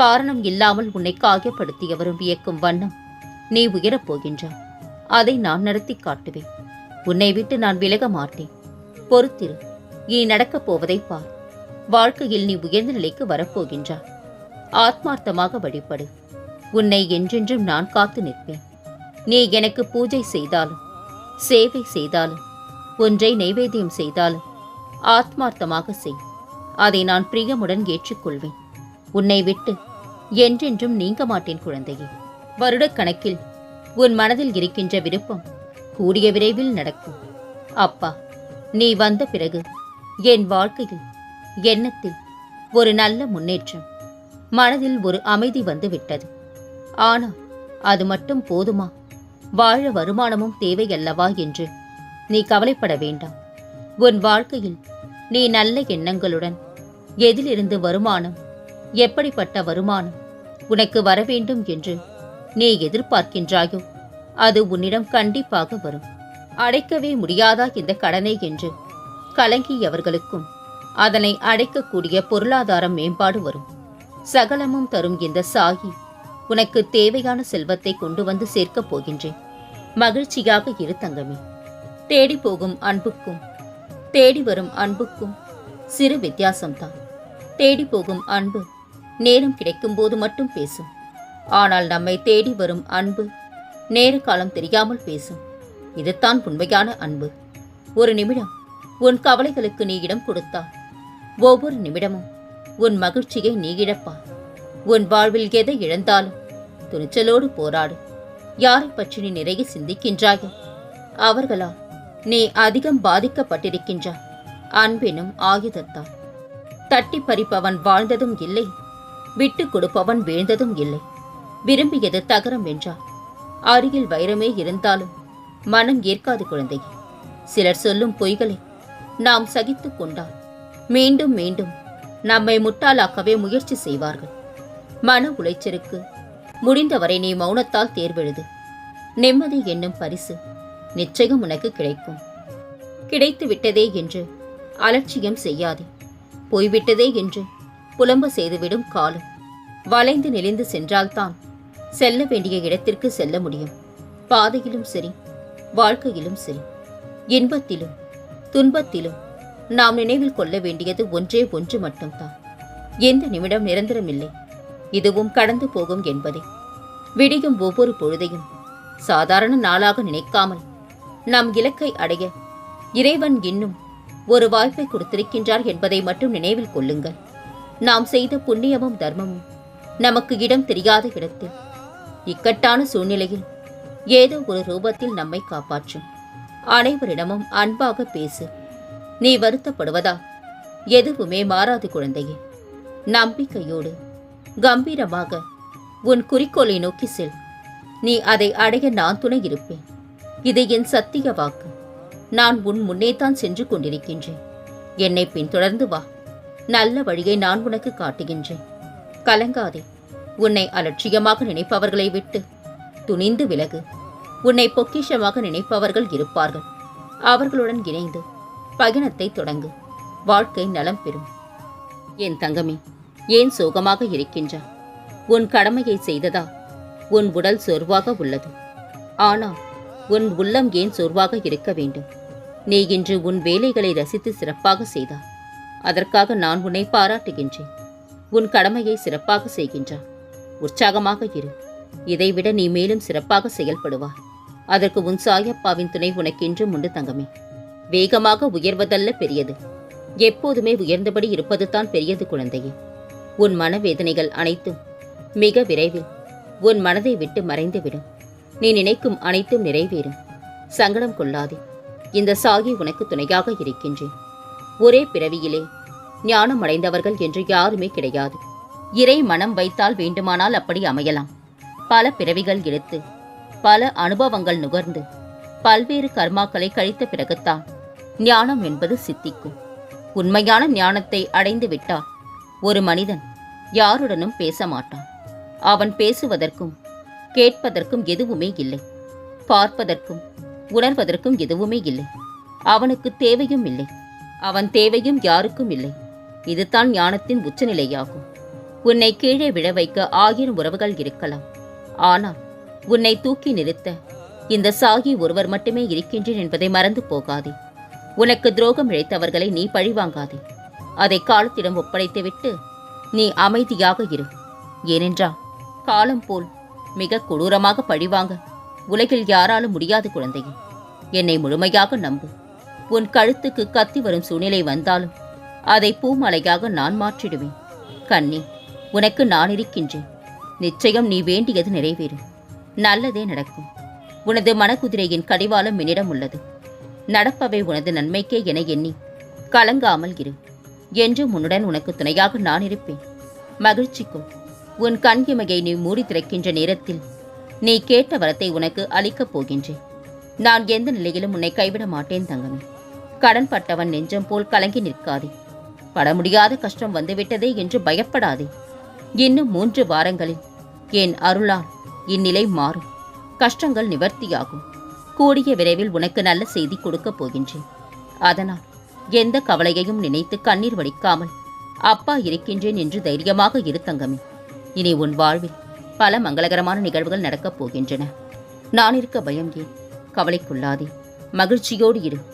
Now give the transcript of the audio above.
காரணம் இல்லாமல் உன்னை காயப்படுத்தியவரும் வியக்கும் வண்ணம் நீ உயரப் போகின்றாய். அதை நான் நடத்தி காட்டுவேன். உன்னை விட்டு நான் விலக மாட்டேன். பொறுத்திரு இனி நடக்கப் போவதை பார். வாழ்க்கையில் நீ உயர்ந்த நிலைக்கு வரப்போகின்றாய் ஆத்மார்த்தமாக வழிபடு. உன்னை என்றென்றும் நான் காத்து நிற்பேன். நீ எனக்கு பூஜை செய்தாலும் சேவை செய்தாலும் ஒன்றை நைவேத்தியம் செய்தாலும் ஆத்மார்த்தமாக செய். அதை நான் பிரியமுடன் ஏற்றுக்கொள்வேன். உன்னை விட்டு என்றென்றும் நீங்க மாட்டேன் குழந்தையே. வருடக்கணக்கில் உன் மனதில் இருக்கின்ற விருப்பம் கூடிய விரைவில் நடக்கும். அப்பா நீ வந்த பிறகு என் வாழ்க்கையில் எண்ணத்தில் ஒரு நல்ல முன்னேற்றம் மனதில் ஒரு அமைதி வந்து விட்டது ஆனால் அது மட்டும் போதுமா? வாழ வருமானமும் தேவையல்லவா என்று நீ கவலைப்பட வேண்டாம். உன் வாழ்க்கையில் நீ நல்ல எண்ணங்களுடன் எதிலிருந்து வருமானம் எப்படிப்பட்ட வருமானம்? உனக்கு வர வேண்டும் என்று நீ எதிர்பார்க்கின்றாயோ? அது உன்னிடம் கண்டிப்பாக வரும். அடைக்கவே முடியாதா இந்த கடனை என்று கலங்கியவர்களுக்கும் அதனை அடைக்கக்கூடிய பொருளாதார மேம்பாடு வரும். சகலமும் தரும் இந்த சாகி உனக்கு தேவையான செல்வத்தை கொண்டு வந்து சேர்க்கப் போகின்றேன். மகிழ்ச்சியாக இரு தங்கமே. தேடி போகும் அன்புக்கும் தேடி வரும் அன்புக்கும் சிறு வித்தியாசம்தான். தேடி போகும் அன்பு நேரம் கிடைக்கும்போது மட்டும் பேசும். ஆனால் நம்மை தேடி வரும் அன்பு நேர காலம் தெரியாமல் பேசும். இதுதான் உண்மையான அன்பு. ஒரு நிமிடம் உன் கவலைகளுக்கு நீ இடம் கொடுத்தால் ஒவ்வொரு நிமிடமும் உன் மகிழ்ச்சியை நீ இழப்பா. உன் வாழ்வில் எதை இழந்தாலும் துணிச்சலோடு போராடு. யாரை பற்றி நீ நிறைய சிந்திக்கின்றாயோ அவர்களால் நீ அதிகம் பாதிக்கப்பட்டிருக்கின்றாய் அன்பெனும் ஆயுதத்தால் தட்டி பறிப்பவன் வாழ்ந்ததும் இல்லை விட்டு கொடுப்பவன் வீழ்ந்ததும் இல்லை. விரும்பியது தகரம் என்றார். அருகில் வைரமே இருந்தாலும் மனம் ஏற்காது குழந்தை சிலர் சொல்லும் பொய்களை நாம் சகித்துக் கொண்டால் மீண்டும் மீண்டும் நம்மை முட்டாளாக்கவே முயற்சி செய்வார்கள். மன உளைச்சலுக்கு முடிந்தவரை நீ மௌனத்தால் தேர்வெழுது. நிம்மதி என்னும் பரிசு நிச்சயம் உனக்கு கிடைக்கும். கிடைத்து விட்டதே என்று அலட்சியம் செய்யாதே. போய்விட்டதே என்று புலம்ப செய்துவிடும் காலம் வளைந்து நெளிந்து சென்றால்தான் செல்ல வேண்டிய இடத்திற்கு செல்ல முடியும். பாதையிலும் சரி வாழ்க்கையிலும் சரி இன்பத்திலும் துன்பத்திலும் நாம் நினைவில் கொள்ள வேண்டியது ஒன்றே ஒன்று மட்டும்தான். எந்த நிமிடம் நிரந்தரமில்லை இதுவும் கடந்து போகும் என்பதை. விடியும் ஒவ்வொரு பொழுதையும் சாதாரண நாளாக நினைக்காமல் நம் இலக்கை அடைய இறைவன் இன்னும் ஒரு வாய்ப்பை கொடுத்திருக்கின்றார் என்பதை மட்டும் நினைவில் கொள்ளுங்கள். நாம் செய்த புண்ணியமும் தர்மமும் நமக்கு இடம் தெரியாத இடத்தில் இக்கட்டான சூழ்நிலையில் ஏதோ ஒரு ரூபத்தில் நம்மை காப்பாற்றும். அனைவரிடமும் அன்பாக பேசு. நீ வருத்தப்படுவதா? எதுவுமே மாறாது குழந்தையே. நம்பிக்கையோடு கம்பீரமாக உன் குறிக்கோளை நோக்கி செல். நீ அதை அடைய நான் துணை இருப்பேன். இது என் சத்திய வாக்கு. நான் உன் முன்னேதான் சென்று கொண்டிருக்கின்றேன். என்னை பின்தொடர்ந்து வா. நல்ல வழியை நான் உனக்கு காட்டுகின்றேன். கலங்காதே. உன்னை அலட்சியமாக நினைப்பவர்களை விட்டு துணிந்து விலகு. உன்னை பொக்கிஷமாக நினைப்பவர்கள் இருப்பார்கள். அவர்களுடன் இணைந்து பயணத்தை தொடங்கு. வாழ்க்கை நலம் பெறும். என் தங்கமே ஏன் சோகமாக இருக்கின்றாய்? உன் கடமையை செய்ததா? உன் உடல் சோர்வாக உள்ளது. ஆனால் உன் உள்ளம் ஏன் சோர்வாக இருக்க வேண்டும்? நீ இன்று உன் வேலைகளை ரசித்து சிறப்பாக செய்தாய். அதற்காக நான் உன்னை பாராட்டுகின்றேன். உன் கடமையை சிறப்பாக செய்கின்றாய் உற்சாகமாக இரு. இதைவிட நீ மேலும் சிறப்பாக செயல்படுவார் அதற்கு உன் சாயப்பாவின் துணை உனக்கென்றும் உண்டு தங்கமே. வேகமாக உயர்வதல்ல பெரியது. எப்போதுமே உயர்ந்தபடி இருப்பதுதான் பெரியது குழந்தையே. உன் மனவேதனைகள் அனைத்தும் மிக விரைவில் உன் மனதை விட்டு மறைந்துவிடும். நீ நினைக்கும் அனைத்தும் நிறைவேறும். சங்கடம் கொள்ளாதே. இந்த சாகி உனக்கு துணையாக இருக்கின்றேன். ஒரே பிறவியிலே. ஞானம் அடைந்தவர்கள் என்று யாருமே கிடையாது. இறை மனம் வைத்தால் வேண்டுமானால் அப்படி அமையலாம். பல பிறவிகள் எடுத்து பல அனுபவங்கள் நுகர்ந்து பல்வேறு கர்மாக்களை கழித்த பிறகுத்தான் ஞானம் என்பது சித்திக்கும். உண்மையான ஞானத்தை அடைந்து விட்டால் ஒரு மனிதன் யாருடனும் பேச மாட்டான். அவன் பேசுவதற்கும் கேட்பதற்கும் எதுவுமே இல்லை. பார்ப்பதற்கும் உணர்வதற்கும் எதுவுமே இல்லை. அவனுக்கு தேவையும் இல்லை. அவன் தேவையும் யாருக்கும் இல்லை. இதுதான் ஞானத்தின் உச்சநிலையாகும். உன்னை கீழே விழ வைக்க ஆயிரம் உறவுகள் இருக்கலாம். ஆனால் உன்னை தூக்கி நிறுத்த இந்த சாகி ஒருவர் மட்டுமே இருக்கின்றேன் என்பதை மறந்து போகாதே. உனக்கு துரோகம் இழைத்தவர்களை நீ பழிவாங்காதே. அதை காலத்திடம் ஒப்படைத்துவிட்டு நீ அமைதியாக இரு. ஏனென்றால் காலம் போல் மிக கொடூரமாக பழிவாங்க உலகில் யாராலும் முடியாது குழந்தையே. என்னை முழுமையாக நம்பு. உன் கழுத்துக்கு கத்தி வரும் சூழ்நிலை வந்தாலும் அதை பூமலையாக நான் மாற்றிடுவேன். கண்ணே உனக்கு நான் இருக்கின்றேன். நிச்சயம் நீ வேண்டியது நிறைவேறும் நல்லதே நடக்கும். உனது மனக்குதிரையின் கடிவாளம் என்னிடம் உள்ளது. நடப்பவை உனது நன்மைக்கே என எண்ணி கலங்காமல் இரு. என்றும் உன்னுடன் உனக்கு துணையாக நான் இருப்பேன். மகிழ்ச்சிக்கும் உன் கண் இமையை நீ மூடி திறக்கின்ற நேரத்தில் நீ கேட்ட வரத்தை உனக்கு அளிக்கப் போகின்றேன். நான் எந்த நிலையிலும் உன்னை கைவிட மாட்டேன் தங்கமே. கடன் பட்டவன் நெஞ்சம் போல் கலங்கி நிற்காதே. பட முடியாத கஷ்டம் வந்துவிட்டதே என்று பயப்படாதே. இன்னும் மூன்று வாரங்களில் என் அருளால் இந்நிலை மாறும். கஷ்டங்கள் நிவர்த்தியாகும். கூடிய விரைவில் உனக்கு நல்ல செய்தி கொடுக்கப் போகின்றேன். அதனால் எந்த கவலையையும் நினைத்து கண்ணீர் வடிக்காமல் அப்பா இருக்கின்றேன் என்று தைரியமாக இரு தங்கமே. இனி உன் வாழ்வில் பல மங்களகரமான நிகழ்வுகள் நடக்கப் போகின்றன. நான் இருக்க பயம் ஏன்? கவலைக்குள்ளாதே. மகிழ்ச்சியோடு இரு.